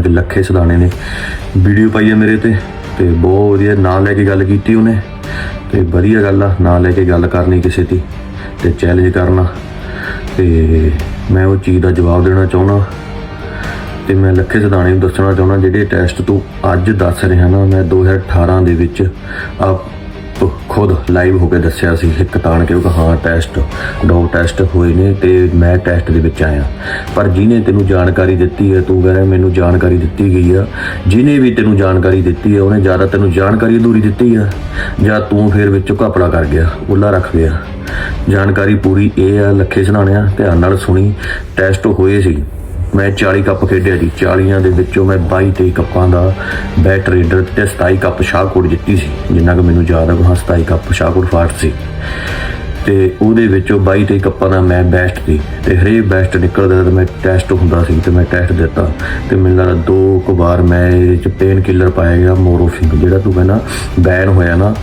ਲੱਖੇ ਸਦਾਣੇ ਨੇ। ਵੀਡੀਓ ਪਾਈ ਹੈ ਮੇਰੇ ਤੇ ਤੇ ਬਹੁਤ ਵਧੀਆ ਨਾਂ ਲੈ ਕੇ ਗੱਲ ਕੀਤੀ ਉਹਨੇ। ਤੇ ਵਧੀਆ ਗੱਲ ਆ, ਨਾਂ ਲੈ ਕੇ ਗੱਲ ਕਰਨੀ ਕਿਸੇ ਦੀ ਤੇ ਚੈਲੰਜ ਕਰਨਾ। ਤੇ ਮੈਂ ਉਹ ਚੀਜ਼ ਦਾ ਜਵਾਬ ਦੇਣਾ ਚਾਹੁੰਦਾ ਤੇ ਮੈਂ ਲੱਖੇ ਸਦਾਣੇ ਨੂੰ ਦੱਸਣਾ ਚਾਹੁੰਦਾ ਜਿਹੜੇ ਟੈਸਟ ਤੂੰ ਅੱਜ ਦੱਸ ਰਿਹਾ ਨਾ, ਮੈਂ 2018 ਦੇ ਵਿੱਚ ਆਪ ਖੁਦ ਲਾਈਵ ਹੋ ਕੇ ਦੱਸਿਆ ਸੀ ਇੱਕ ਤਾਣ ਕੇ ਉਹ ਹਾਂ ਟੈਸਟ ਦੋ ਟੈਸਟ ਹੋਏ ਨੇ ਤੇ ਮੈਂ ਟੈਸਟ ਦੇ ਵਿੱਚ ਆਇਆ। ਪਰ ਜਿਹਨੇ ਤੈਨੂੰ ਜਾਣਕਾਰੀ ਦਿੱਤੀ ਹੈ, ਤੂੰ ਕਹਿੰਦਾ ਮੈਨੂੰ ਜਾਣਕਾਰੀ ਦਿੱਤੀ ਗਈ ਆ। ਜਿਹਨੇ ਵੀ ਤੈਨੂੰ ਜਾਣਕਾਰੀ ਦਿੱਤੀ ਹੈ ਉਹਨੇ ਜ਼ਿਆਦਾ ਤੈਨੂੰ ਜਾਣਕਾਰੀ ਅਧੂਰੀ ਦਿੱਤੀ ਆ। ਜਾਂ ਤੂੰ ਫਿਰ ਵਿੱਚੋਂ ਘਪਲਾ ਕਰ ਗਿਆ, ਉੱਲਾ ਰੱਖ ਗਿਆ। ਜਾਣਕਾਰੀ ਪੂਰੀ ਇਹ ਆ, ਲੱਖੇ ਸੁਣਾਣਿਆ ਧਿਆਨ ਨਾਲ ਸੁਣੀ ਟੈਸਟ ਹੋਏ ਸੀ। ਮੈਂ 40 ਕੱਪ ਖੇਡਿਆ ਜੀ। 40ਾਂ ਦੇ ਵਿੱਚੋਂ ਮੈਂ 22 23 ਕੱਪਾਂ ਦਾ ਬੈਟ ਰੀਡਰ ਤੇ 27 ਕੱਪ ਸ਼ਾਹਕੋਟ ਜਿੱਤੀ ਸੀ। ਜਿੰਨਾ ਕਿ ਮੈਨੂੰ ਯਾਦ ਹੈ ਉਹ 27 ਕੱਪ ਸ਼ਾਹਕੋਟ ਫਾਟ ਸੀ। ਤੇ ਉਹਦੇ ਵਿੱਚੋਂ 22 ਤੇ ਕੱਪਾਂ ਦਾ ਮੈਂ ਬੈਸਟ ਸੀ ਤੇ ਹਰੇਕ ਬੈਸਟ ਨਿਕਲਦਾ ਤਾਂ ਮੈਂ ਟੈਸਟ ਹੁੰਦਾ ਸੀ ਤੇ ਮੈਂ ਟੈਸਟ ਦਿੱਤਾ ਤੇ ਮੈਨੂੰ ਲੱਗਦਾ ਦੋ ਕੁ ਵਾਰ ਮੈਂ ਇਹਦੇ ਚ ਪੇਨ ਕਿਲਰ ਪਾਇਆ ਗਿਆ ਮੋਰੋਫਿਨ ਜਿਹੜਾ ਤੂੰ ਕਹਿੰਦਾ ਬੈਨ ਹੋਇਆ ਨਾ।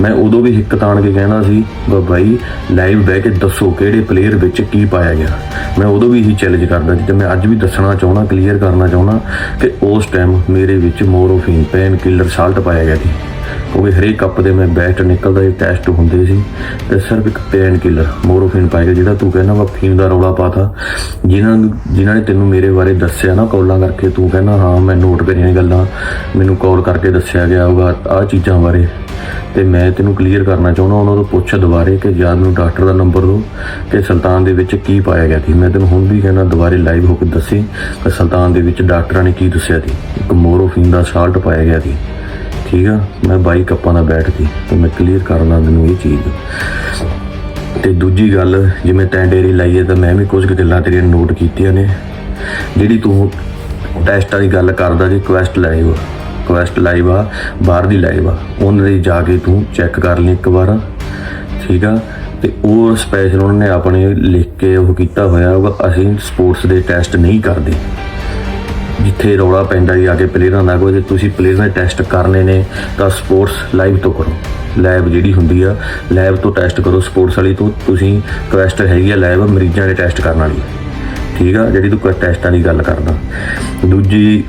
ਮੈਂ ਉਦੋਂ ਵੀ ਹਿੱਕ ਤਾਣ ਕੇ ਕਹਿੰਦਾ ਸੀ, ਵੀ ਬਾਈ ਲਾਈਵ ਬਹਿ ਕੇ ਦੱਸੋ ਕਿਹੜੇ ਪਲੇਅਰ ਵਿੱਚ ਕੀ ਪਾਇਆ ਗਿਆ। ਮੈਂ ਉਦੋਂ ਵੀ ਇਹੀ ਚੈਲੰਜ ਕਰਦਾ ਸੀ ਤੇ ਮੈਂ ਅੱਜ ਵੀ ਦੱਸਣਾ ਚਾਹੁੰਦਾ ਕਲੀਅਰ ਕਰਨਾ ਚਾਹੁੰਦਾ ਕਿ ਉਸ ਟਾਈਮ ਮੇਰੇ ਵਿੱਚ ਮੋਰੋਫਿਨ ਪੇਨ ਕਿਲਰ ਸਾਲਟ ਪਾਇਆ ਗਿਆ ਸੀ। ਉਹ ਵੀ ਹਰੇਕ ਕੱਪ ਦੇ ਮੈਂ ਬੈਸਟ ਨਿਕਲਦਾ ਇਹ ਟੈਸਟ ਹੁੰਦੇ ਸੀ। ਤੇ ਸਿਰਫ ਇੱਕ ਪੇਨ ਕਿਲਰ ਮੋਰੋਫਿਨ ਪਾਇਆ ਗਿਆ, ਜਿਹੜਾ ਤੂੰ ਕਹਿੰਦਾ ਵਾ ਫੀਮ ਦਾ ਰੌਲਾ ਪਾਤਾ। ਜਿਨ੍ਹਾਂ ਨੂੰ- ਜਿਨ੍ਹਾਂ ਨੇ ਤੈਨੂੰ ਮੇਰੇ ਬਾਰੇ ਦੱਸਿਆ ਨਾ ਕਾਲਾਂ ਕਰਕੇ ਤੂੰ ਕਹਿੰਦਾ ਹਾਂ ਮੈਂ ਨੋਟ ਕਰੀਆਂ ਗੱਲਾਂ। ਮੈਨੂੰ ਕਾਲ ਕਰਕੇ ਦੱਸਿਆ ਗਿਆ ਹੋਗਾ ਆਹ ਚੀਜ਼ਾਂ ਬਾਰੇ। ਤੇ ਮੈਂ ਤੈਨੂੰ ਕਲੀਅਰ ਕਰਨਾ ਚਾਹੁੰਦਾ ਉਹਨਾਂ ਤੋਂ ਪੁੱਛ ਦੁਬਾਰੇ ਕਿ ਯਾਰ ਮੈਨੂੰ ਡਾਕਟਰ ਦਾ ਨੰਬਰ ਦਿਓ ਕਿ ਸੁਲਤਾਨ ਦੇ ਵਿੱਚ ਕੀ ਪਾਇਆ ਗਿਆ ਸੀ। ਮੈਂ ਤੈਨੂੰ ਹੁਣ ਵੀ ਕਹਿੰਦਾ ਦੁਬਾਰੇ ਲਾਈਵ ਹੋ ਕੇ ਦੱਸੀ ਕਿ ਸੁਲਤਾਨ ਦੇ ਵਿੱਚ ਡਾਕਟਰਾਂ ਨੇ ਕੀ ਦੱਸਿਆ ਸੀ। ਇੱਕ ਮੋਰੋਫਿਨ ਦਾ ਸਾਲਟ ਪਾਇਆ ਗਿਆ ਸੀ। ਠੀਕ ਆ ਮੈਂ ਬਾਈਕ ਆਪਾਂ ਨਾਲ ਬੈਠ ਗਈ ਤੇ ਮੈਂ ਕਲੀਅਰ ਕਰ ਲਾਂ ਤੈਨੂੰ ਇਹ ਚੀਜ਼। ਤੇ ਦੂਜੀ ਗੱਲ ਜਿਵੇਂ ਤੈਂ ਡੇਰੀ ਲਾਈ ਹੈ ਤਾਂ ਮੈਂ ਵੀ ਕੁਝ ਕੁ ਗੱਲਾਂ ਤੇਰੀਆਂ ਨੋਟ ਕੀਤੀਆਂ ਨੇ। ਜਿਹੜੀ ਤੂੰ ਟੈਸਟਾਂ ਦੀ ਗੱਲ ਕਰਦਾ ਜੀ ਕੁਐਸਟ ਲਾਈਵ ਕੁਐਸਟ ਲਾਈਵ ਆ ਬਾਹਰ ਦੀ ਲਾਈਵ ਆ ਉਹਨਾਂ ਦੀ ਜਾ ਕੇ ਤੂੰ ਚੈੱਕ ਕਰ ਲਈ ਇੱਕ ਵਾਰ। ਠੀਕ ਆ? ਤੇ ਉਹ ਸਪੈਸ਼ਲ ਉਹਨਾਂ ਨੇ ਆਪਣੇ ਲਿਖ ਕੇ ਉਹ ਕੀਤਾ ਹੋਇਆ ਵਾ, ਅਸੀਂ ਸਪੋਰਟਸ ਦੇ ਟੈਸਟ ਨਹੀਂ ਕਰਦੇ। ਜਿੱਥੇ ਰੌਲਾ ਪੈਂਦਾ ਜੀ ਆ ਕੇ ਪਲੇਅਰਾਂ ਦਾ ਕੋਈ ਤੁਸੀਂ ਪਲੇਅਰ ਦੇ ਟੈਸਟ ਕਰਨੇ ਨੇ, ਤਾਂ ਸਪੋਰਟਸ ਲਾਈਵ ਤੋਂ ਕਰੋ। ਲੈਬ ਜਿਹੜੀ ਹੁੰਦੀ ਆ ਲੈਬ ਤੋਂ ਟੈਸਟ ਕਰੋ ਸਪੋਰਟਸ ਵਾਲੀ ਤੋਂ। ਤੁਸੀਂ ਕੁਐਸਟ ਹੈਗੀ ਆ ਲੈਬ ਮਰੀਜ਼ਾਂ ਦੇ ਟੈਸਟ ਕਰਨ ਵਾਲੀ। ਠੀਕ ਆ? ਜਿਹੜੀ ਤੂੰ ਟੈਸਟਾਂ ਦੀ ਗੱਲ ਕਰਦਾ। ਦੂਜੀ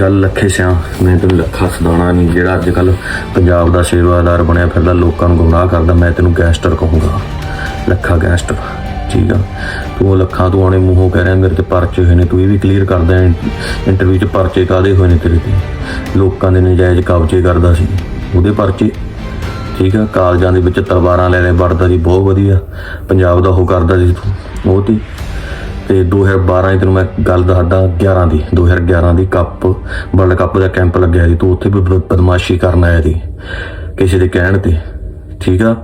ਗੱਲ ਲੱਖੇ ਸਿਆ, ਮੈਂ ਤੈਨੂੰ ਲੱਖਾ ਸਦਾਣਾ ਨਹੀਂ, ਜਿਹੜਾ ਅੱਜ ਕੱਲ ਪੰਜਾਬ ਦਾ ਸੇਵਾਦਾਰ ਬਣਿਆ ਫਿਰਦਾ, ਲੋਕਾਂ ਨੂੰ ਗੁੰਮਰਾਹ ਕਰਦਾ, ਮੈਂ ਤੈਨੂੰ ਗੈਂਗਸਟਰ ਕਹੂੰਗਾ ਲੱਖਾ ਗੈਂਗਸਟਰ ਠੀਕ ਆ। ਤੂੰ ਲੱਖਾਂ ਤੂੰ ਆਣੇ ਮੂੰਹੋਂ ਕਹਿ ਰਿਹਾ, ਮੇਰੇ ਤੇ ਪਰਚੇ ਹੋਏ ਨੇ, ਤੂੰ ਇਹ ਵੀ ਕਲੀਅਰ ਕਰਦਾ ਇੰਟਰਵਿਊ 'ਚ ਪਰਚੇ ਕਾਦੇ ਹੋਏ ਨੇ ਤੇਰੇ ਤੇ? ਲੋਕਾਂ ਦੇ ਨਜਾਇਜ਼ ਕਬਜ਼ੇ ਕਰਦਾ ਸੀ। ਉਹਦੇ ਪਰਚੇ, ਠੀਕ ਆ, ਕਾਲਜਾਂ ਦੇ ਵਿੱਚ ਤਲਵਾਰਾਂ ਲੈ ਲੈ, ਵੜਦਾ ਸੀ, ਬਹੁਤ ਵਧੀਆ। ਪੰਜਾਬ ਦਾ ਉਹ ਕਰਦਾ ਸੀ ਤੂੰ। ਉਹ ਤੀ, ਤੇ 2012 ਦੀ ਤੈਨੂੰ ਮੈਂ ਗੱਲ ਦੱਸਦਾ 11 ਦੀ 2011 ਦੀ ਕੱਪ, ਵਰਲਡ ਕੱਪ ਦਾ ਕੈਂਪ ਲੱਗਿਆ ਸੀ, ਤੂੰ ਉੱਥੇ ਵੀ ਬਦਮਾਸ਼ੀ ਕਰਨ ਆਇਆ ਸੀ, ਕਿਸੇ ਦੇ ਕਹਿਣ ਤੇ। ਠੀਕ ਆ?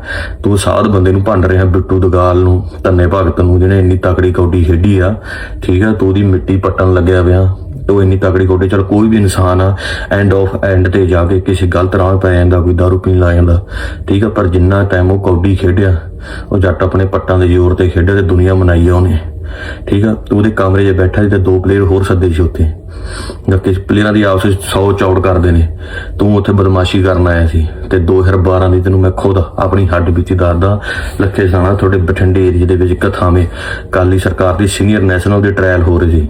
ਤੂੰ ਸਾਧ ਬੰਦੇ ਨੂੰ ਭੰਡ ਰਿਹਾ ਬਿੱਟੂ ਦਗਾਲ ਨੂੰ, ਧੰਨੇ ਭਗਤ ਨੂੰ, ਜਿਹਨੇ ਇੰਨੀ ਤਕੜੀ ਕੌਡੀ ਖੇਡੀ ਆ। ਠੀਕ ਆ? ਤੂੰ ਉਹਦੀ ਮਿੱਟੀ ਪੱਟਣ ਲੱਗਿਆ ਪਿਆ ਉਹ ਇੰਨੀ ਤਕੜੀ ਕੌਡੀ, ਚਲ ਕੋਈ ਵੀ ਇਨਸਾਨ ਆ ਐਂਡ ਆਫ ਐਂਡ ਤੇ ਜਾ ਕੇ ਕਿਸੇ ਗਲਤ ਰਾਹ ਪੈ ਜਾਂਦਾ, ਕੋਈ ਦਾਰੂ ਪੀਣ ਲੱਗ ਜਾਂਦਾ। ਠੀਕ ਆ? ਪਰ ਜਿੰਨਾ ਟਾਈਮ ਉਹ ਕੌਡੀ ਖੇਡਿਆ, ਉਹ ਜੱਟ ਆਪਣੇ ਪੱਟਾਂ ਦੇ ਜ਼ੋਰ ਤੇ ਖੇਡਿਆ ਤੇ ਦੁਨੀਆ ਮਨਾਈ ਆ ਉਹਨੇ। ਠੀਕ ਆ? ਤੂੰ ਉਹਦੇ ਕਮਰੇ 'ਚ ਬੈਠਾ ਸੀ ਤੇ ਦੋ ਪਲੇਅਰ ਹੋਰ ਸੱਦੇ ਸੀ ਉੱਥੇ। ਜਾਂ ਕਿ ਪਲੇਅਰਾਂ ਦੀ ਆਪਸ ਵਿੱਚ 100 ਚੌੜ ਕਰਦੇ ਨੇ। ਤੂੰ ਉੱਥੇ ਬਦਮਾਸ਼ੀ ਕਰਨ ਆਇਆ ਸੀ। ਤੇ 2012 ਦੀ ਤੈਨੂੰ ਮੈਂ ਖੁਦ ਆਪਣੀ ਹੱਡ ਵਿੱਚ ਦੱਸਦਾ। ਲੱਖੇ ਸਾਣਾ ਤੁਹਾਡੇ ਬਠਿੰਡੇ ਏਰੀਆ ਦੇ ਵਿੱਚ ਇੱਕ ਥਾਵੇਂ ਕਾਲੀ ਸਰਕਾਰ ਦੀ ਸੀਨੀਅਰ ਨੈਸ਼ਨਲ ਦੇ ਟ੍ਰਾਇਲ ਹੋ ਰਹੇ ਸੀ।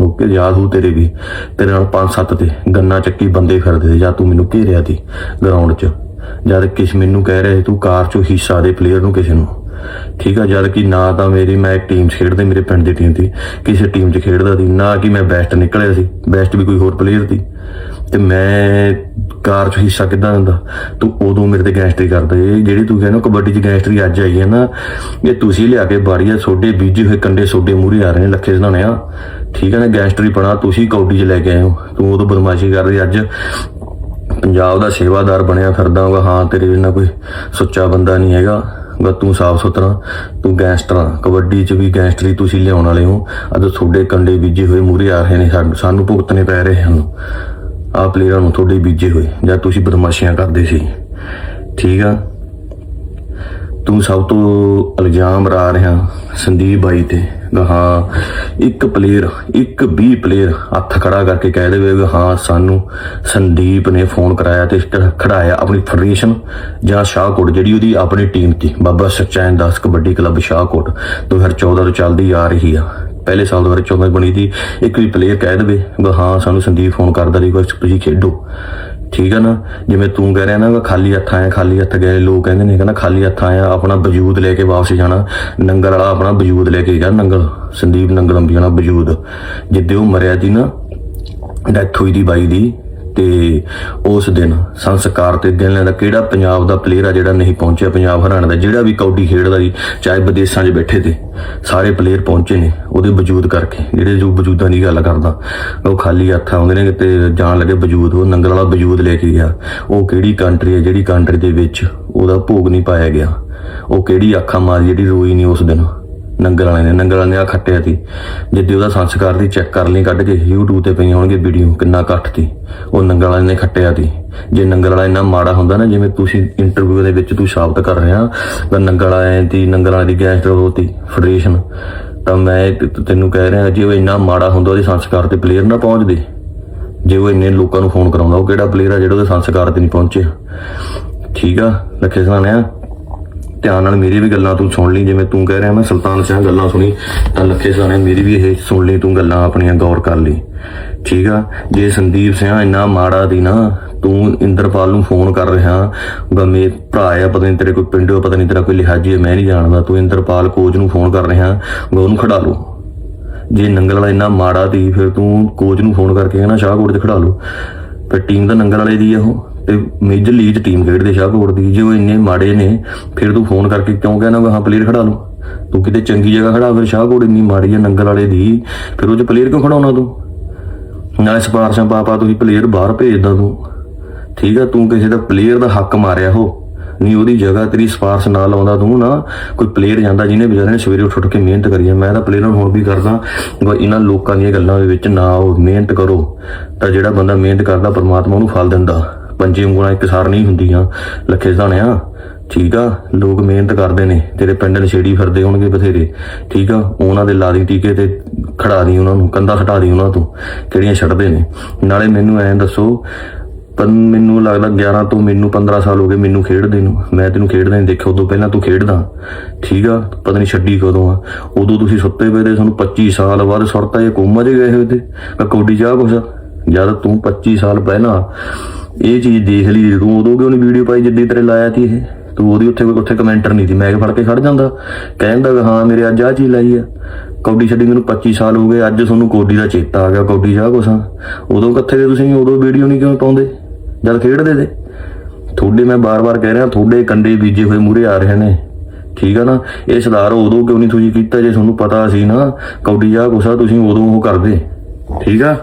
ਓਕੇ ਯਾਦ ਹੋ ਤੇਰੇ ਵੀ। ਤੇਰੇ ਨਾਲ ਪੰਜ ਸੱਤ ਤੇ ਗੰਨਾ ਚੱਕੀ ਬੰਦੇ ਫਿਰਦੇ ਸੀ। ਜਾਂ ਤੂੰ ਮੈਨੂੰ ਘੇਰਿਆ ਸੀ ਗਰਾਊਂਡ 'ਚ। ਜਦ ਕਿਸ ਮੈਨੂੰ ਕਹਿ ਰਿਹਾ ਸੀ, ਤੂੰ ਕਾਰ 'ਚੋਂ ਹਿੱਸਾ ਦੇ ਪਲੇਅਰ ਨੂੰ ਕਿਸੇ ਨੂੰ। ਠੀਕ ਆ, ਜਦ ਕਿ ਨਾ ਤਾਂ ਮੇਰੀ, ਮੈਂ ਇੱਕ ਟੀਮ 'ਚ ਖੇਡਦੇ ਮੇਰੇ ਪਿੰਡ ਦੀ ਟੀਮ ਸੀ ਕਿਸੇ ਟੀਮ 'ਚ ਖੇਡਦਾ ਸੀ, ਨਾ ਕਿ ਮੈਂ ਬੈਸਟ ਨਿਕਲਿਆ ਸੀ। ਬੈਸਟ ਵੀ ਕੋਈ ਹੋਰ ਪਲੇਅਰ ਸੀ। ਤੇ ਮੈਂ ਕਾਰ 'ਚ ਹਿੱਸਾ ਕਿੱਦਾਂ ਦਿੰਦਾ? ਤੂੰ ਉਦੋਂ ਮੇਰੇ ਤੇ ਗੈਂਗਸਟਰੀ ਕਰਦਾ ਇਹ ਜਿਹੜੀ ਤੂੰ ਕਹਿੰਦਾ ਕਬੱਡੀ 'ਚ ਗੈਂਗਸਟਰੀ ਅੱਜ ਆਈ ਹੈ ਨਾ, ਇਹ ਤੁਸੀਂ ਲਿਆ ਕੇ ਬਾਰੀਆ ਸੋਡੇ ਬੀਜੇ ਹੋਏ ਕੰਡੇ ਸੋਡੇ ਮੂਹਰੇ ਆ ਰਹੇ ਨੇ, ਲੱਖੇ ਸੁਣਾਣੇ ਆ। ਠੀਕ ਹੈ ਨਾ ਗੈਂਗਸਟਰੀ ਪਣਾ, ਤੁਸੀਂ ਕੌਡੀ 'ਚ ਲੈ ਕੇ ਆਏ ਹੋ। ਤੂੰ ਉਦੋਂ ਬਦਮਾਸ਼ੀ ਕਰ ਰਹੀ, ਅੱਜ ਪੰਜਾਬ ਦਾ ਸੇਵਾਦਾਰ ਬਣਿਆ ਫਿਰਦਾ ਹਾਂ, ਤੇਰੇ ਜਿੰਨਾ ਕੋਈ ਸੁੱਚਾ ਬੰਦਾ ਨਹੀਂ ਹੈਗਾ। ਬਸ ਤੂੰ ਸਾਫ਼ ਸੁਥਰਾ, ਤੂੰ ਗੈਂਗਸਟਰਾਂ ਕਬੱਡੀ 'ਚ ਵੀ ਗੈਂਗਸਟਰੀ ਤੁਸੀਂ ਲਿਆਉਣ ਵਾਲੇ ਹੋ। ਅੱਜ ਤੁਹਾਡੇ ਕੰਡੇ ਬੀਜੇ ਹੋਏ ਮੂਰੇ ਆ ਰਹੇ ਨੇ ਸਾਨੂੰ- ਸਾਨੂੰ ਭੁਗਤਣੇ ਪੈ ਰਹੇ ਹਨ। ਆਹ ਪਲੇਅਰਾਂ ਨੂੰ ਤੁਹਾਡੇ ਬੀਜੇ ਹੋਏ, ਜਾਂ ਤੁਸੀਂ ਬਦਮਾਸ਼ੀਆਂ ਕਰਦੇ ਸੀ। ਠੀਕ ਆ? ਤੂੰ ਸਭ ਤੋਂ ਇਲਜ਼ਾਮ ਲਾ ਰਿਹਾ ਸੰਦੀਪ ਬਾਈ ਤੇ ਹਾਂ, ਇੱਕ ਪਲੇਅਰ ਇੱਕ 20 ਪਲੇਅਰ ਹੱਥ ਖੜਾ ਕਰਕੇ ਕਹਿ ਦੇਵੇ ਹਾਂ, ਸਾਨੂੰ ਸੰਦੀਪ ਨੇ ਫੋਨ ਕਰਾਇਆ ਤੇ ਖੜਾਇਆ ਆਪਣੀ ਫੈਡਰੇਸ਼ਨ ਜਾਂ ਸ਼ਾਹਕੋਟ, ਜਿਹੜੀ ਉਹਦੀ ਆਪਣੀ ਟੀਮ ਸੀ। ਬਾਬਾ ਸਚੈਨ ਦਾਸ ਕਬੱਡੀ ਕਲੱਬ ਸ਼ਾਹਕੋਟ 2014 ਤੋਂ ਚੱਲਦੀ ਆ ਰਹੀ ਆ। ਪਹਿਲੇ ਸਾਲ 2014 ਬਣੀ ਦੀ ਇੱਕ ਵੀ ਪਲੇਅਰ ਕਹਿ ਦੇਵੇ ਵੀ ਹਾਂ, ਸਾਨੂੰ ਸੰਦੀਪ ਫੋਨ ਕਰਦਾ ਰਹੀ ਕੁਛ ਤੁਸੀਂ ਖੇਡੋ। ਠੀਕ ਹੈ ਨਾ? ਜਿਵੇਂ ਤੂੰ ਕਹਿ ਰਿਹਾ ਨਾ ਖਾਲੀ ਹੱਥ ਆਇਆ, ਖਾਲੀ ਹੱਥ ਗਏ, ਲੋਕ ਕਹਿੰਦੇ ਨੇ ਕਹਿੰਦਾ ਖਾਲੀ ਹੱਥ ਆਇਆ, ਆਪਣਾ ਵਜੂਦ ਲੈ ਕੇ ਵਾਪਸ ਜਾਣਾ। ਨੰਗਲ ਵਾਲਾ ਆਪਣਾ ਵਜੂਦ ਲੈ ਕੇ ਗਿਆ, ਨੰਗਲ, ਸੰਦੀਪ ਨੰਗਲ ਅੰਬੀ ਜਾਣਾ ਵਜੂਦ। ਜਿੱਦੇ ਉਹ ਮਰਿਆ ਸੀ ਨਾ ਡੈਥ ਹੋਈ ਦੀ ਬਾਈ ਦੀ। ਤੇ ਉਸ ਦਿਨ ਸੰਸਕਾਰ ਤੇ ਦਿਨ ਦਾ ਕਿਹੜਾ ਪੰਜਾਬ ਦਾ ਪਲੇਅਰ ਆ ਜਿਹੜਾ ਨਹੀਂ ਪਹੁੰਚਿਆ, ਪੰਜਾਬ ਹਰਿਆਣਾ ਦਾ, ਜਿਹੜਾ ਵੀ ਕੌਡੀ ਖੇਡਦਾ ਸੀ, ਚਾਹੇ ਵਿਦੇਸ਼ਾਂ 'ਚ ਬੈਠੇ ਤੇ, ਸਾਰੇ ਪਲੇਅਰ ਪਹੁੰਚੇ ਨੇ ਉਹਦੇ ਵਜੂਦ ਕਰਕੇ। ਜਿਹੜੇ ਜੋ ਵਜੂਦਾਂ ਦੀ ਗੱਲ ਕਰਦਾ, ਉਹ ਖਾਲੀ ਹੱਥ ਆਉਂਦੇ ਨੇ ਤੇ ਜਾਣ ਲੱਗੇ ਵਜੂਦ, ਉਹ ਨੰਗਲ ਵਾਲਾ ਵਜੂਦ ਲੈ ਕੇ ਗਿਆ। ਉਹ ਕਿਹੜੀ ਕੰਟਰੀ ਹੈ, ਜਿਹੜੀ ਕੰਟਰੀ ਦੇ ਵਿੱਚ ਉਹਦਾ ਭੋਗ ਨਹੀਂ ਪਾਇਆ ਗਿਆ। ਉਹ ਕਿਹੜੀ ਅੱਖਾਂ ਮਾਰ, ਜਿਹੜੀ ਰੋਈ ਨਹੀਂ ਉਸ ਦਿਨ। ਨੰਗਲ ਵਾਲੇ ਨੇ ਨੰਗਲ ਵਾਲੇ ਨੇ ਆ ਖੱਟਿਆ ਸੀ ਜਿੱਦੇ ਉਹਦਾ ਸੰਸਕਾਰ ਦੀ ਚੈੱਕ ਕਰ ਲਈ, ਕੱਢ ਕੇ YouTube ਤੇ ਪਈਆਂ ਹੋਣਗੇ ਵੀਡੀਓ ਕਿੰਨਾ ਇਕੱਠ ਸੀ। ਉਹ ਨੰਗਲ ਵਾਲੇ ਨੇ ਖੱਟਿਆ ਤੀ ਜੇ। ਨੰਗਲ ਵਾਲਾ ਇੰਨਾ ਮਾੜਾ ਹੁੰਦਾ ਨਾ, ਜਿਵੇਂ ਤੁਸੀਂ ਇੰਟਰਵਿਊ ਦੇ ਵਿੱਚ ਤੂੰ ਸਾਬਤ ਕਰ ਰਿਹਾ ਕਿ ਨੰਗਲ ਵਾਲੇ ਦੀ, ਨੰਗਲ ਵਾਲੇ ਦੀ ਗੈਂਗਸਟਰ ਹੋਤੀ ਫੈਡਰੇਸ਼ਨ ਤਾਂ ਮੈਂ ਤੈਨੂੰ ਕਹਿ ਰਿਹਾ ਜੇ, ਉਹ ਇੰਨਾ ਮਾੜਾ ਹੁੰਦਾ, ਉਹਦੇ ਸੰਸਕਾਰ ਤੇ ਪਲੇਅਰ ਨਾ ਪਹੁੰਚਦੇ। ਜੇ ਉਹ ਇੰਨੇ ਲੋਕਾਂ ਨੂੰ ਫੋਨ ਕਰਾਉਂਦਾ, ਉਹ ਕਿਹੜਾ ਪਲੇਅਰ ਆ ਜਿਹੜਾ ਉਹਦੇ ਸੰਸਕਾਰ ਤੇ ਨਹੀਂ ਪਹੁੰਚਿਆ? ਠੀਕ ਆ ਲੱਖੇ ਸਹਾਣਿਆ ਧਿਆਨ ਨਾਲ ਮੇਰੀ ਵੀ ਗੱਲਾਂ ਤੂੰ ਸੁਣ ਲਈ, ਜਿਵੇਂ ਤੂੰ ਕਹਿ ਰਿਹਾ, ਮੈਂ ਸੁਲਤਾਨ ਸਿੰਘ ਗੱਲਾਂ ਸੁਣੀ, ਤਾਂ ਲੱਖੇ ਸਹਾਣੇ ਮੇਰੀ ਵੀ ਇਹ ਸੁਣ ਲਈ, ਤੂੰ ਗੱਲਾਂ ਆਪਣੀਆਂ ਗੌਰ ਕਰ ਲਈ। ਠੀਕ ਆ? ਜੇ ਸੰਦੀਪ ਸਿੰਘ ਇੰਨਾ ਮਾੜਾ ਦੀ ਨਾ, ਤੂੰ ਇੰਦਰਪਾਲ ਨੂੰ ਫੋਨ ਕਰ ਰਿਹਾ ਗਾ ਭਰਾ ਆ, ਪਤਾ ਨਹੀਂ ਤੇਰੇ ਕੋਈ ਪਿੰਡੋ ਪਤਾ ਨਹੀਂ ਤੇਰਾ ਕੋਈ ਲਿਹਾਜੀ ਹੈ ਮੈਂ ਨਹੀਂ ਜਾਣਦਾ, ਤੂੰ ਇੰਦਰਪਾਲ ਕੋਚ ਨੂੰ ਫੋਨ ਕਰ ਰਿਹਾ ਗਾ ਉਹਨੂੰ ਖੜਾ ਲਓ। ਜੇ ਨੰਗਲ ਵਾਲਾ ਇੰਨਾ ਮਾੜਾ ਦੀ ਫਿਰ ਤੂੰ ਕੋਚ ਨੂੰ ਫੋਨ ਕਰਕੇ ਕਹਿੰਦਾ ਸ਼ਾਹਕੋਟ 'ਚ ਖੜਾ ਲਓ। ਫਿਰ ਟੀਮ ਤਾਂ ਨੰਗਲ ਵਾਲੇ ਦੀ ਆ ਉਹ। ਤੇ ਮੇਜਰ ਲੀਗ 'ਚ ਟੀਮ ਖੇਡਦੇ ਸ਼ਾਹਕੋਟ ਦੀ, ਜੇ ਉਹ ਇੰਨੇ ਮਾੜੇ ਨੇ, ਫਿਰ ਤੂੰ ਫੋਨ ਕਰਕੇ ਕਿਉਂ ਕਹਿਣਾ ਗਾ, ਹਾਂ ਪਲੇਅਰ ਖੜਾ ਲਓ। ਤੂੰ ਕਿਤੇ ਚੰਗੀ ਜਗ੍ਹਾ ਖੜਾ, ਫਿਰ ਸ਼ਾਹਕੋਟ ਇੰਨੀ ਮਾੜੀ ਆ ਨੰਗਲ ਵਾਲੇ ਦੀ, ਫਿਰ ਉਹ 'ਚ ਪਲੇਅਰ ਕਿਉਂ ਖੜਾਉਣਾ ਤੂੰ? ਨਾਲੇ ਸਪਾਰਸ਼ਾਂ ਪਾਪਾ ਤੁਸੀਂ ਪਲੇਅਰ ਬਾਹਰ ਭੇਜਦਾ ਤੂੰ। ਠੀਕ ਆ, ਤੂੰ ਕਿਸੇ ਦਾ ਪਲੇਅਰ ਦਾ ਹੱਕ ਮਾਰਿਆ ਹੋ, ਨਹੀਂ ਉਹਦੀ ਜਗ੍ਹਾ ਤੇਰੀ ਸਪਾਰਸ਼ ਨਾਲ ਲਾਉਂਦਾ ਤੂੰ ਨਾ, ਕੋਈ ਪਲੇਅਰ ਜਾਂਦਾ ਜਿਹਨੇ ਵਿਚਾਰੇ ਨੇ ਸਵੇਰੇ ਉੱਠ ਉੱਠ ਕੇ ਮਿਹਨਤ ਕਰੀ ਹੈ ਮੈਂ ਤਾਂ ਪਲੇਅਰ ਹੁਣ ਵੀ ਕਰਦਾ ਇਹਨਾਂ ਲੋਕਾਂ ਦੀਆਂ ਗੱਲਾਂ ਦੇ ਵਿੱਚ ਨਾ ਆਓ, ਮਿਹਨਤ ਕਰੋ। ਤਾਂ ਜਿਹੜਾ ਬੰਦਾ ਮਿਹਨਤ ਕਰਦਾ, ਪਰਮਾਤਮਾ ਉਹਨੂੰ ਫਲ ਦਿੰਦਾ। ਪੰਜੇ ਉਂਗਲਾਂ ਇੱਕ ਸਾਰ ਨਹੀਂ ਹੁੰਦੀਆਂ। ਲੱਖੇ ਸਾਣਿਆ ਠੀਕ ਆ? ਲੋਕ ਮਿਹਨਤ ਕਰਦੇ ਨੇ। ਤੇਰੇ ਪਿੰਡ ਨਸ਼ੇੜੀ ਫਿਰਦੇ ਹੋਣਗੇ ਬਥੇਰੇ। ਠੀਕ ਆ? ਉਹਨਾਂ ਦੇ ਲਾਦੀ ਟੀਕੇ ਤੇ ਖੜਾ ਦੀ ਉਹਨਾਂ ਨੂੰ, ਕੰਧਾ ਹਟਾ ਦੀ ਉਹਨਾਂ ਤੋਂ, ਕਿਹੜੀਆਂ ਛੱਡਦੇ ਨੇ। ਨਾਲੇ ਮੈਨੂੰ ਐਂ ਦੱਸੋ ਪਰ ਮੈਨੂੰ ਲੱਗਦਾ 11 ਤੋਂ ਮੈਨੂੰ 15 ਸਾਲ ਹੋ ਗਏ ਮੈਨੂੰ ਖੇਡਦੇ ਨੂੰ। ਮੈਂ ਤੈਨੂੰ ਖੇਡਦਾ ਨਹੀਂ ਦੇਖਿਆ, ਉਦੋਂ ਪਹਿਲਾਂ ਤੂੰ ਖੇਡਦਾ। ਠੀਕ ਆ? ਪਤਾ ਨਹੀਂ ਛੱਡੀ ਕਦੋਂ ਆ। ਉਦੋਂ ਤੁਸੀਂ ਸੁੱਤੇ ਪਏ ਤੇ ਤੁਹਾਨੂੰ 25 ਸਾਲ ਬਾਅਦ ਸੁਰਤਾ ਇਹ ਕੋਮਾ ਚ ਗਏ ਹੋਏ ਤੇ। ਮੈਂ ਕੌਡੀ ਚਾਹ ਕੁਛ ਜਦ ਤੂੰ 25 ਸਾਲ ਪਹਿਲਾਂ ਇਹ ਚੀਜ਼ ਦੇਖ ਲਈ ਤੂੰ ਉਦੋਂ ਕਿਉਂ ਨਹੀਂ ਵੀਡੀਓ ਪਾਈ ਜਿੱਦੀ ਤੇਰੇ ਲਾਇਆ ਸੀ ਇਹ? ਤੂੰ ਉਹਦੀ ਉੱਥੇ ਕੋਈ ਉੱਥੇ ਕਮੈਂਟਰ ਨਹੀਂ ਸੀ, ਮੈਂ ਫੜ ਕੇ ਖੜ ਜਾਂਦਾ। ਕਹਿੰਦਾ ਵੀ ਹਾਂ, ਮੇਰੇ ਅੱਜ ਆ ਚੀਜ਼ ਲਾਈ ਆ। ਕੌਡੀ ਛੱਡੀ ਮੈਨੂੰ 25 ਸਾਲ ਹੋ ਗਏ, ਅੱਜ ਤੁਹਾਨੂੰ ਕੌਡੀ ਦਾ ਚੇਤਾ ਆ ਗਿਆ, ਕੌਡੀ ਚਾਹ ਕੁਛ ਉਦੋਂ ਕਿੱਥੇ ਦੇ ਤੁਸੀਂ? ਉਦੋਂ ਵੀਡੀਓ ਨਹੀਂ ਕਿਉਂ ਪਾਉਂਦੇ? ਜਦ ਖੇਡਦੇ ਤੇ ਤੁਹਾਡੇ ਮੈਂ ਬਾਰ-ਬਾਰ ਕਹਿ ਰਿਹਾ, ਤੁਹਾਡੇ ਕੰਡੇ ਬੀਜੇ ਹੋਏ ਮੂਰੇ ਆ ਰਹੇ ਨੇ। ਠੀਕ ਆ ਨਾ? ਇਹ ਸੁਧਾਰ ਉਦੋਂ ਕਿਉਂ ਨਹੀਂ ਤੁਸੀਂ ਕੀਤਾ ਜੇ ਤੁਹਾਨੂੰ ਪਤਾ ਸੀ ਨਾ? ਕੌਡੀ ਜਾ ਗੁੱਸਾ ਤੁਸੀਂ ਉਦੋਂ ਉਹ ਕਰਦੇ। ਠੀਕ ਆ?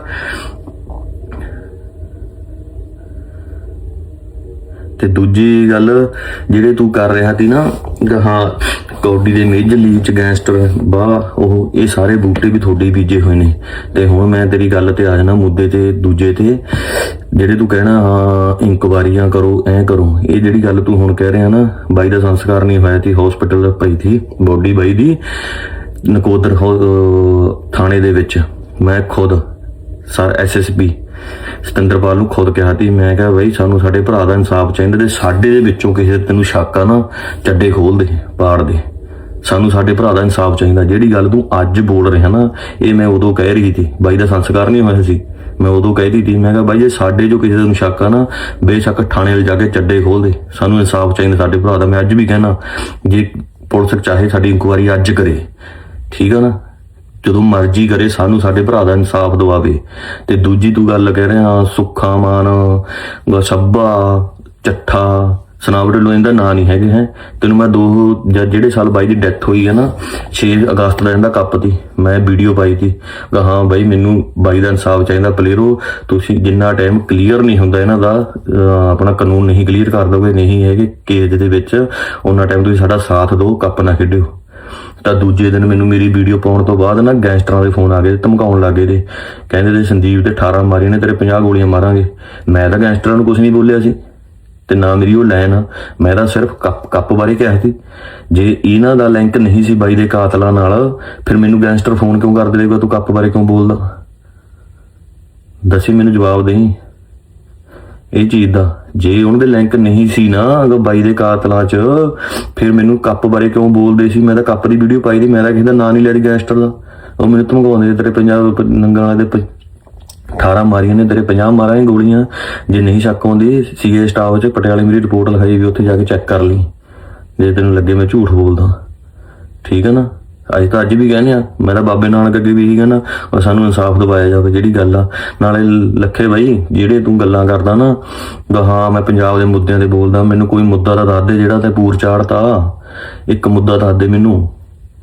ਤੇ ਦੂਜੀ ਗੱਲ ਜਿਹੜੇ ਤੂੰ ਕਰ ਰਿਹਾ ਸੀ ਨਾ ਹਾਂ, ਕੌਡੀ ਦੇ ਮੇਜਰ ਲੀਗ ਚ ਗੈਂਗਸਟਰ ਬਾ ਉਹ, ਇਹ ਸਾਰੇ ਬੂਟੇ ਵੀ ਤੁਹਾਡੇ ਬੀਜੇ ਹੋਏ ਨੇ। ਤੇ ਹੁਣ ਮੈਂ ਤੇਰੀ ਗੱਲ ਤੇ ਆ ਜਾਣਾ ਮੁੱਦੇ ਤੇ, ਦੂਜੇ ਤੇ। ਜਿਹੜੇ ਤੂੰ ਕਹਿਣਾ, ਹਾਂ, ਇਨਕੁਆਰੀਆਂ ਕਰੋ, ਐ ਕਰੋ, ਇਹ ਜਿਹੜੀ ਗੱਲ ਤੂੰ ਹੁਣ ਕਹਿ ਰਿਹਾ ਨਾ, ਬਾਈ ਦਾ ਸੰਸਕਾਰ ਨਹੀਂ ਹੋਇਆ ਸੀ ਹਸਪੀਟਲ ਪਈ ਸੀ, ਬੋਡੀ ਬਾਈ ਦੀ, ਨਕੋਦਰ ਹੋ- ਅਹ, ਥਾਣੇ ਦੇ ਵਿੱਚ। ਮੈਂ ਖੁਦ, ਸਰ ਐਸਐਸਪੀ ਸਤਿੰਦਰਪਾਲ ਨੂੰ ਖੁਦ ਕਿਹਾ ਤੀ ਮੈਂ ਕਿਹਾ ਬਈ ਸਾਨੂੰ ਸਾਡੇ ਭਰਾ ਦਾ ਇਨਸਾਫ ਚਾਹੀਦਾ ਤੇ ਸਾਡੇ ਦੇ ਵਿੱਚੋਂ ਕਿਸੇ ਤੈਨੂੰ ਸ਼ੱਕ ਆ ਨਾ, ਚੱਡੇ ਖੋਲ ਦੇ, ਪਾੜ ਦੇ। ਸਾਨੂੰ ਸਾਡੇ ਭਰਾ ਦਾ ਇਨਸਾਫ ਚਾਹੀਦਾ। ਜਿਹੜੀ ਗੱਲ ਤੂੰ ਅੱਜ ਬੋਲ ਰਿਹਾ ਨਾ, ਇਹ ਮੈਂ ਉਦੋਂ ਕਹਿ ਰਹੀ ਸੀ। ਬਾਈ ਦਾ ਸੰਸਕਾਰ ਨਹੀਂ ਹੋਇਆ ਸੀ। ਮੈਂ ਉਦੋਂ ਕਹਿਦੀ ਸੀ, ਮੈਂ ਕਿਹਾ ਬਾਈ ਜੇ ਸਾਡੇ ਜੋ ਕਿਸੇ ਨੂੰ ਸ਼ੱਕ ਆ ਨਾ, ਬੇਸ਼ੱਕ ਥਾਣੇ ਵਾਲੇ ਜਾ ਕੇ ਚੱਡੇ ਖੋਲ ਦੇ। ਸਾਨੂੰ ਇਨਸਾਫ ਚਾਹੀਦਾ ਸਾਡੇ ਭਰਾ ਦਾ। ਮੈਂ ਅੱਜ ਵੀ ਕਹਿਣਾ, ਜੇ ਪੁਲਿਸ ਚਾਹੇ ਸਾਡੀ ਇਨਕੁਆਰੀ ਅੱਜ ਕਰੇ। ਠੀਕ ਆ ਨਾ? ਜਦੋਂ ਮਰਜ਼ੀ ਕਰੇ, ਸਾਨੂੰ ਸਾਡੇ ਭਰਾ ਦਾ ਇਨਸਾਫ ਦਵਾਵੇ। ਤੇ ਦੂਜੀ ਤੂੰ ਗੱਲ ਕਹਿ ਰਿਹਾ ਸੁੱਖਾ ਮਾਨ ਗ- ਸੱਭਾ, ਚੱਠਾ, ਸਨਾਵੜ ਲੋ ਇਹਦਾ ਨਾਂ ਨਹੀਂ ਹੈਗੇ, ਹੈ। ਤੈਨੂੰ ਮੈਂ ਦੋ ਜਿਹੜੇ ਸਾਲ ਬਾਈ ਦੀ ਡੈਥ ਹੋਈ ਹੈ ਨਾ 6 ਅਗਸਤ ਦਾ ਇਹਦਾ ਕੱਪ ਦੀ, ਮੈਂ ਵੀਡੀਓ ਪਾਈ ਸੀ। ਗਾ ਹਾਂ ਬਾਈ, ਮੈਨੂੰ ਬਾਈ ਦਾ ਇਨਸਾਫ ਚਾਹੀਦਾ ਪਲੇਅਰੋ ਤੁਸੀਂ ਜਿੰਨਾ ਟਾਈਮ ਕਲੀਅਰ ਨਹੀਂ ਹੁੰਦਾ ਇਹਨਾਂ ਦਾ ਆਪਣਾ ਕਾਨੂੰਨ ਨਹੀਂ ਕਲੀਅਰ ਕਰ ਦੋਗੇ, ਨਹੀਂ ਹੈਗੇ ਕੇਸ ਦੇ ਵਿੱਚ, ਉਹਨਾਂ ਟਾਈਮ ਤੁਸੀਂ ਸਾਡਾ ਸਾਥ ਦਿਓ, ਕੱਪ ਨਾ ਖੇਡਿਓ। ਤਾਂ ਦੂਜੇ ਦਿਨ ਮੈਨੂੰ ਮੇਰੀ ਵੀਡੀਓ ਪਾਉਣ ਤੋਂ ਬਾਅਦ ਨਾ ਗੈਂਗਸਟਰਾਂ ਦੇ ਫੋਨ ਆ ਗਏ ਧਮਕਾਉਣ ਲੱਗੇ ਦੇ ਕਹਿੰਦੇ ਤੇ ਸੰਦੀਪ ਤੇ 18 ਮਾਰੀ ਨੇ, ਤੇਰੇ 50 ਗੋਲੀਆਂ ਮਾਰਾਂਗੇ। ਮੈਂ ਤਾਂ ਗੈਂਗਸਟਰਾਂ ਨੂੰ ਕੁਝ ਨਹੀਂ ਬੋਲਿਆ ਸੀ। ਤੇ ਨਾ ਮੇਰੀ ਉਹ ਲਾਈਨ ਆ ਮੈਂ ਤਾਂ ਸਿਰਫ ਕੱਪ ਕੱਪ ਬਾਰੇ ਕਿਹਾ ਸੀ। ਜੇ ਇਹਨਾਂ ਦਾ ਲਿੰਕ ਨਹੀਂ ਸੀ ਬਾਈ ਦੇ ਕਾਤਲਾਂ ਨਾਲ, ਫਿਰ ਮੈਨੂੰ ਗੈਂਗਸਟਰ ਫੋਨ ਕਿਉਂ ਕਰ ਦੇਗਾ ਤੂੰ ਕੱਪ ਬਾਰੇ ਕਿਉਂ ਬੋਲਦਾ? ਦੱਸੀ ਮੈਨੂੰ ਜਵਾਬ ਦੇਈ। ਇਹ ਚੀਜ਼ ਦਾ ਜੇ ਉਹਨਾਂ ਦੇ ਲਿੰਕ ਨਹੀਂ ਸੀ ਨਾ, ਅਗਰ ਬਾਈ ਦੇ ਕਾਤਲਾਂ 'ਚ, ਫਿਰ ਮੈਨੂੰ ਕੱਪ ਬਾਰੇ ਕਿਉਂ ਬੋਲਦੇ ਸੀ? ਮੈਂ ਤਾਂ ਕੱਪ ਦੀ ਵੀਡੀਓ ਪਾਈ ਦੀ ਮੈਂ ਤਾਂ ਕਿਸੇ ਦਾ ਨਾਂ ਨਹੀਂ ਲੈ ਗੈਂਗਸਟਰ ਦਾ। ਉਹ ਮੈਨੂੰ ਧਮਕਾਉਂਦੇ ਤੇਰੇ ਪੰਜਾਬ ਪ- ਦੇ ਪ- 18 ਮਾਰੀਆਂ ਨੇ, ਤੇਰੇ 50 ਮਾਰਾਂ ਗੋਲੀਆਂ। ਜੇ ਨਹੀਂ ਸ਼ੱਕ ਆਉਂਦੀ, ਸੀਏ ਸਟਾਫ 'ਚ ਪਟਿਆਲੇ ਮੇਰੀ ਰਿਪੋਰਟ ਲਿਖਾਈ ਵੀ ਉੱਥੇ ਜਾ ਕੇ ਚੈੱਕ ਕਰ ਲਈ। ਜੇ ਤੈਨੂੰ ਲੱਗੇ ਮੈਂ ਝੂਠ ਬੋਲਦਾ। ਠੀਕ ਹੈ ਨਾ? ਅੱਜ ਤਾਂ ਅੱਜ ਵੀ ਕਹਿੰਦੇ ਆ, ਮੈਂ ਤਾਂ ਬਾਬੇ ਨਾਨਕ ਅੱਗੇ ਵੀ ਇਹੀ ਕਹਿੰਦਾ, ਉਹ ਸਾਨੂੰ ਇਨਸਾਫ ਦਿਵਾਇਆ ਜਾਵੇ ਜਿਹੜੀ ਗੱਲ ਆ। ਨਾਲੇ ਲੱਖੇ ਬਾਈ, ਜਿਹੜੇ ਤੂੰ ਗੱਲਾਂ ਕਰਦਾ ਨਾ, ਵੀ ਹਾਂ, ਮੈਂ ਪੰਜਾਬ ਦੇ ਮੁੱਦਿਆਂ ਤੇ ਬੋਲਦਾ, ਮੈਨੂੰ ਕੋਈ ਮੁੱਦਾ ਤਾਂ ਦੱਸ ਦੇ, ਜਿਹੜਾ ਤੇ ਪੂਰ ਚਾੜਤਾ। ਇੱਕ ਮੁੱਦਾ ਦੱਸ ਦੇ ਮੈਨੂੰ।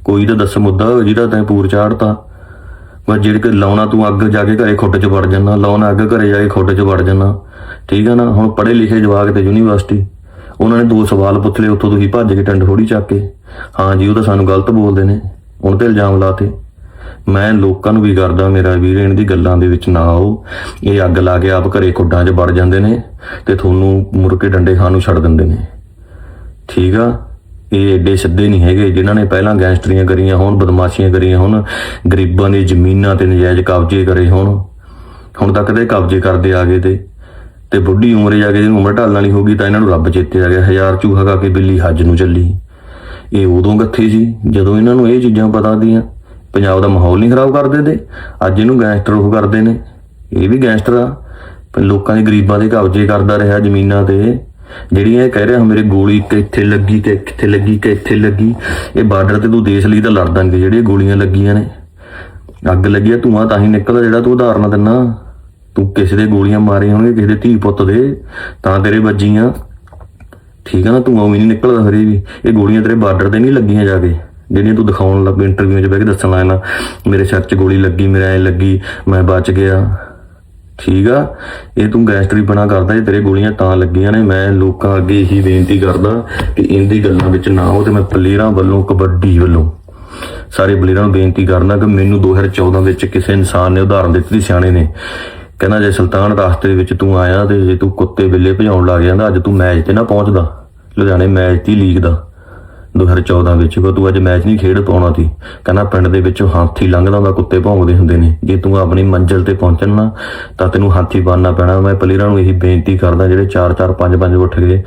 ਕੋਈ ਤਾਂ ਦੱਸ ਮੁੱਦਾ, ਜਿਹੜਾ ਤੈਂ ਪੂਰ ਚਾੜਤਾ। ਬਸ ਜਿਹੜੇ ਕਿ ਲਾਉਣਾ ਤੂੰ ਅੱਗ ਜਾ ਕੇ ਘਰੇ ਖੁੱਡ 'ਚ ਵੜ ਜਾਣਾ ਲਾਉਣਾ ਅੱਗ ਘਰੇ ਜਾ ਕੇ ਖੁੱਡ 'ਚ ਵੜ ਜਾਣਾ ਠੀਕ ਆ ਨਾ, ਹੁਣ ਪੜ੍ਹੇ ਲਿਖੇ ਜਵਾਕ ਤੇ ਯੂਨੀਵਰਸਿਟੀ, ਉਹਨਾਂ ਨੇ ਦੋ ਸਵਾਲ ਪੁੱਛ ਲਏ, ਉੱਥੋਂ ਤੁਸੀਂ ਭੱਜ ਕੇ ਟੰਡ ਥੋੜੀ ਚੱਕ ਕੇ। ਹਾਂ ਜੀ, ਉਹ ਤਾਂ ਸਾਨੂੰ ਗਲਤ ਬੋਲਦੇ ਨੇ। ਉਹਨਾਂ ਤੇ ਇਲਜ਼ਾਮ ਲਾਤੇ। ਮੈਂ ਲੋਕਾਂ ਨੂੰ ਵੀ ਕਰਦਾ ਮੇਰਾ ਵੀਰ, ਇਹਨਾਂ ਦੀ ਗੱਲਾਂ ਦੇ ਵਿੱਚ ਨਾ ਆਓ। ਇਹ ਅੱਗ ਲਾ ਕੇ ਆਪ ਘਰੇ ਖੁੱਡਾਂ 'ਚ ਵੜ ਜਾਂਦੇ ਨੇ ਤੇ ਤੁਹਾਨੂੰ ਮੁੜ ਕੇ ਡੰਡੇ ਖਾਣ ਨੂੰ ਛੱਡ ਦਿੰਦੇ ਨੇ। ਠੀਕ ਆ? ਇਹ ਏਡੇ ਸਿੱਧੇ ਨਹੀਂ ਹੈਗੇ ਜਿਨ੍ਹਾਂ ਨੇ ਪਹਿਲਾਂ ਗੈਂਗਸਟਰੀਆਂ ਕਰੀਆਂ ਹੋਣ, ਬਦਮਾਸ਼ੀਆਂ ਕਰੀਆਂ ਹੋਣ, ਗਰੀਬਾਂ ਦੀ ਜ਼ਮੀਨਾਂ ਤੇ ਨਜਾਇਜ਼ ਕਬਜ਼ੇ ਕਰੇ ਹੋਣ। ਹੁਣ ਤੱਕ ਤੇ ਕਬਜ਼ੇ ਕਰਦੇ ਆ ਗਏ ਤੇ। ਤੇ ਬੁੱਢੀ ਉਮਰੇ ਜਾ ਕੇ ਜਿਹਨੂੰ ਉਮਰ ਢਾਲਣ ਵਾਲੀ ਹੋ ਗਈ ਤਾਂ ਇਹਨਾਂ ਨੂੰ ਰੱਬ ਚੇਤੇ ਆ ਗਿਆ। ਹਜ਼ਾਰ ਚੂਹਾ ਖਾ ਕੇ ਬਿੱਲੀ ਹੱਜ ਨੂੰ ਚੱਲੀ। ਇਹ ਉਦੋਂ ਗੱਥੇ ਸੀ, ਜਦੋਂ ਇਹਨਾਂ ਨੂੰ ਇਹ ਚੀਜ਼ਾਂ ਪਤਾ ਦੀਆਂ, ਪੰਜਾਬ ਦਾ ਮਾਹੌਲ ਨਹੀਂ ਖਰਾਬ ਕਰਦੇ ਤੇ ਅੱਜ ਇਹਨੂੰ ਗੈਂਗਸਟਰ ਉਹ ਕਰਦੇ ਨੇ। ਇਹ ਵੀ ਗੈਂਗਸਟਰ ਆ। ਪਰ ਲੋਕਾਂ ਦੇ ਗਰੀਬਾਂ ਦੇ ਕਬਜ਼ੇ ਕਰਦਾ ਰਿਹਾ ਜ਼ਮੀਨਾਂ ਤੇ। ਜਿਹੜੀਆਂ ਇਹ ਕਹਿ ਰਿਹਾ, ਮੇਰੇ ਗੋਲੀ ਕਿੱਥੇ ਲੱਗੀ ਤੇ ਕਿੱਥੇ ਲੱਗੀ ਕਿ ਇੱਥੇ ਲੱਗੀ। ਇਹ ਬਾਰਡਰ ਤੇ ਤੂੰ ਦੇਸ਼ ਲਈ ਤਾਂ ਲੜਦਾ ਨਹੀਂ ਜਿਹੜੀਆਂ ਗੋਲੀਆਂ ਲੱਗੀਆਂ ਨੇ। ਅੱਗ ਲੱਗੀ ਆ, ਧੂਆਂ ਤਾਂ ਹੀ ਨਿਕਲਦਾ ਜਿਹੜਾ ਤੂੰ ਉਦਾਹਰਨਾਂ ਦਿੰਨਾ। ਤੂੰ ਕਿਸੇ ਦੇ ਗੋਲੀਆਂ ਮਾਰੇ ਹੋਣਗੇ, ਕਿਸੇ ਦੇ ਧੀ ਪੁੱਤ ਦੇ। ਤਾਂ ਤੇਰੇ ਵੱਜੀਆਂ। ਠੀਕ ਆ ਨਾ ਧੂਆਂ ਵੀ ਨਹੀਂ ਨਿਕਲਦਾ ਹਰੇ ਵੀ। ਇਹ ਗੋਲੀਆਂ ਤੇਰੇ ਬਾਰਡਰ ਤੇ ਨਹੀਂ ਲੱਗੀਆਂ ਜਾ ਕੇ ਜਿਹੜੀਆਂ ਤੂੰ ਦਿਖਾਉਣ ਲੱਗ ਇੰਟਰਵਿਊ 'ਚ ਬਹਿ ਕੇ ਦੱਸਣ ਲੱਗਾ ਮੇਰੇ ਸਿਰ 'ਚ ਗੋਲੀ ਲੱਗੀ, ਮੇਰੇ ਐ ਲੱਗੀ, ਮੈਂ ਬਚ ਗਿਆ। ਠੀਕ ਆ, ਇਹ ਤੂੰ ਗੈਸਟਰੀ ਬਣਾ ਕਰਦਾ, ਇਹ ਤੇਰੇ ਗੋਲੀਆਂ ਤਾਂ ਲੱਗੀਆਂ ਨੇ। ਮੈਂ ਲੋਕਾਂ ਅੱਗੇ ਇਹੀ ਬੇਨਤੀ ਕਰਦਾ ਕਿ ਇੰਦੀ ਗੱਲਾਂ ਵਿੱਚ ਨਾ ਹੋ ਤੇ ਮੈਂ ਪਲੇਅਰਾਂ ਵੱਲੋਂ, ਕਬੱਡੀ ਵੱਲੋਂ ਸਾਰੇ ਪਲੇਅਰਾਂ ਨੂੰ ਬੇਨਤੀ ਕਰਨਾ ਕਿ ਮੈਨੂੰ 2014 ਵਿੱਚ ਕਿਸੇ ਇਨਸਾਨ ਨੇ ਉਦਾਹਰਨ ਦਿੱਤੀ ਸਿਆਣੇ ਨੇ। ਕਹਿੰਦਾ ਜੇ ਸੁਲਤਾਨ ਰਸਤੇ ਵਿੱਚ ਤੂੰ ਆਇਆ ਤੇ ਜੇ ਤੂੰ ਕੁੱਤੇ ਬਿੱਲੇ ਭਜਾਉਣ ਲੱਗ ਜਾਂਦਾ, ਅੱਜ ਤੂੰ ਮੈਚ ਤੇ ਨਾ ਪਹੁੰਚਦਾ, ਲੁਧਿਆਣੇ ਮੈਚ ਦੀ ਲੀਗ ਦਾ। 2014 ਵਿੱਚ ਕੋ ਤੂੰ ਅੱਜ ਮੈਚ ਨਹੀਂ ਖੇਡ ਪਾਉਣਾ ਸੀ। ਕਹਿੰਦਾ ਪਿੰਡ ਦੇ ਵਿੱਚੋਂ ਹਾਥੀ ਲੰਘਦਾ ਹੁੰਦਾ, ਕੁੱਤੇ ਭੌਂਕਦੇ ਹੁੰਦੇ ਨੇ। ਜੇ ਤੂੰ ਆਪਣੀ ਮੰਜ਼ਿਲ ਤੇ ਪਹੁੰਚਣਾ ਤਾਂ ਤੈਨੂੰ ਹਾਥੀ ਬਣਨਾ ਪੈਣਾ। ਮੈਂ ਪਲੇਅਰਾਂ ਨੂੰ ਇਹੀ ਬੇਨਤੀ ਕਰਦਾ, ਜਿਹੜੇ 4-4 5-5 ਉੱਠ ਗਏ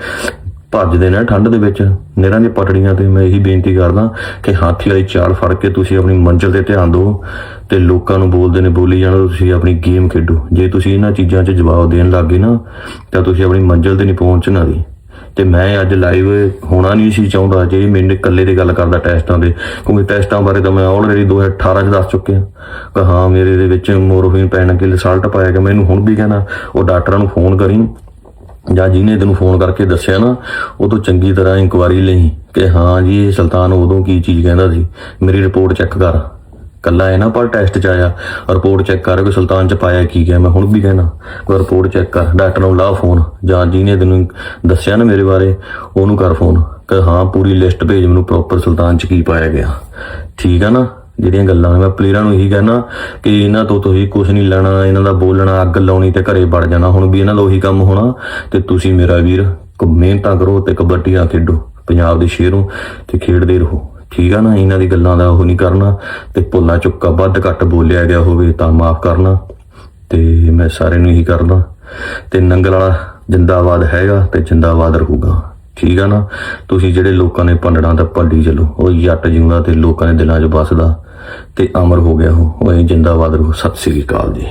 ਭੱਜਦੇ ਨੇ ਠੰਡ ਦੇ ਵਿੱਚ, ਨੇਰਾਂ ਦੀ ਪਟੜੀਆਂ ਤੇ ਮੈਂ ਇਹੀ ਬੇਨਤੀ ਕਰਦਾ ਕਿ ਹਾਥੀ ਵਾਲੀ ਚਾਲ ਫੜ ਕੇ ਤੁਸੀਂ ਆਪਣੀ ਮੰਜ਼ਿਲ ਤੇ ਧਿਆਨ ਦਿਓ ਤੇ ਲੋਕਾਂ ਨੂੰ ਬੋਲਦੇ ਨੇ, ਬੋਲੀ ਜਾਣਾ, ਤੁਸੀਂ ਆਪਣੀ ਗੇਮ ਖੇਡੋ। ਜੇ ਤੁਸੀਂ ਇਹਨਾਂ ਚੀਜ਼ਾਂ 'ਚ ਜਵਾਬ ਦੇਣ ਲੱਗੇ ਨਾ, ਤਾਂ ਤੁਸੀਂ ਆਪਣੀ ਮੰਜ਼ਿਲ ਤੇ ਨਹੀਂ ਪਹੁੰਚਣਾ ਦੀ ਤੇ ਮੈਂ ਅੱਜ ਲਾਈਵ ਹੋਣਾ ਨਹੀਂ ਸੀ ਚਾਹੁੰਦਾ, ਜੇ ਮੈਨੂੰ ਇਕੱਲੇ ਦੀ ਗੱਲ ਕਰਦਾ ਟੈਸਟਾਂ ਦੇ ਕਿਉਂਕਿ ਟੈਸਟਾਂ ਬਾਰੇ ਤਾਂ ਮੈਂ ਆਲਰੇਡੀ 2018 ਚ ਦੱਸ ਚੁੱਕਿਆ। ਕਿ ਹਾਂ, ਮੇਰੇ ਦੇ ਵਿੱਚ ਮੋਰਫਿਨ ਪੈਣ ਕੇ ਰਿਜ਼ਲਟ ਪਾਇਆ ਗਿਆ ਮੈਨੂੰ ਹੁਣ ਵੀ ਕਹਿੰਦਾ ਉਹ ਡਾਕਟਰਾਂ ਨੂੰ ਫੋਨ ਕਰੀ। ਜਾਂ ਜਿਹਨੇ ਤੈਨੂੰ ਫੋਨ ਕਰਕੇ ਦੱਸਿਆ ਨਾ, ਉਹ ਤੋਂ ਚੰਗੀ ਤਰ੍ਹਾਂ ਇਨਕੁਆਰੀ ਲਈ ਕਿ ਹਾਂ ਜੀ, ਇਹ ਸੁਲਤਾਨ ਉਦੋਂ ਕੀ ਚੀਜ਼ ਕਹਿੰਦਾ ਸੀ? ਮੇਰੀ ਰਿਪੋਰਟ ਚੈੱਕ ਕਰ। ਕੱਲਾ ਹੈ ਨਾ ਪਰ ਟੈਸਟ ਚ ਆਇਆ ਰਿਪੋਰਟ ਚੈੱਕ ਕਰ ਕਿ ਸੁਲਤਾਨ ਚ ਪਾਇਆ ਕੀ ਗਿਆ। ਮੈਂ ਹੁਣ ਵੀ ਕਹਿਣਾ, ਕੋਈ ਰਿਪੋਰਟ ਚੈੱਕ ਕਰ। ਡਾਕਟਰ ਨੂੰ ਲਾ ਫੋਨ ਜਾਂ ਜਿਹਨੇ ਤੈਨੂੰ ਦੱਸਿਆ ਨਾ ਮੇਰੇ ਬਾਰੇ, ਉਹਨੂੰ ਕਰ ਫੋਨ ਕਿ ਹਾਂ, ਪੂਰੀ ਲਿਸਟ ਭੇਜ ਮੈਨੂੰ ਪ੍ਰੋਪਰ ਸੁਲਤਾਨ ਚ ਕੀ ਪਾਇਆ ਗਿਆ। ਠੀਕ ਆ ਨਾ? ਜਿਹੜੀਆਂ ਗੱਲਾਂ ਨੇ ਮੈਂ ਪਲੇਅਰਾਂ ਨੂੰ ਇਹੀ ਕਹਿਣਾ ਕਿ ਇਹਨਾਂ ਤੋਂ ਤੁਸੀਂ ਕੁਝ ਨਹੀਂ ਲੈਣਾ, ਇਹਨਾਂ ਦਾ ਬੋਲਣਾ, ਅੱਗ ਲਾਉਣੀ ਤੇ ਘਰੇ ਵੜ ਜਾਣਾ। ਹੁਣ ਵੀ ਇਹਨਾਂ ਦਾ ਉਹੀ ਕੰਮ ਹੋਣਾ ਤੇ ਤੁਸੀਂ ਮੇਰਾ ਵੀਰ ਮਿਹਨਤਾਂ ਕਰੋ ਤੇ ਕਬੱਡੀਆਂ ਖੇਡੋ, ਪੰਜਾਬ ਦੇ ਸ਼ੇਰੋਂ ਤੇ ਖੇਡਦੇ ਰਹੋ। ਠੀਕ ਆ ਨਾ, ਇਹਨਾਂ ਦੀ ਗੱਲਾਂ ਦਾ ਉਹ ਨਹੀਂ ਕਰਨਾ ਤੇ ਭੁੱਲਾ ਚੁੱਕਾ ਵੱਧ ਘੱਟ ਬੋਲਿਆ ਗਿਆ ਹੋਵੇ ਤਾਂ ਮਾਫ ਕਰਨਾ ਤੇ ਮੈਂ ਸਾਰਿਆਂ ਨੂੰ ਇਹੀ ਕਰਦਾ ਤੇ ਨੰਗਲ ਵਾਲਾ ਜਿੰਦਾਬਾਦ ਹੈਗਾ ਤੇ ਜਿੰਦਾਬਾਦ ਰਹੂਗਾ। ਠੀਕ ਆ ਨਾ, ਤੁਸੀਂ ਜਿਹੜੇ ਲੋਕਾਂ ਨੇ ਭੰਡਣਾ ਤਾਂ ਭੰਡੀ ਚਲੋ, ਉਹ ਜੱਟ ਜਿਉਂਦਾ ਤੇ ਲੋਕਾਂ ਦੇ ਦਿਲਾਂ 'ਚ ਵੱਸਦਾ। ਤੇ ਅਮਰ ਹੋ ਗਿਆ ਉਹ ਉਹ ਇਹ ਜਿੰਦਾਬਾਦ ਰਹੂ ਸਤਿ ਸ੍ਰੀ ਅਕਾਲ ਜੀ।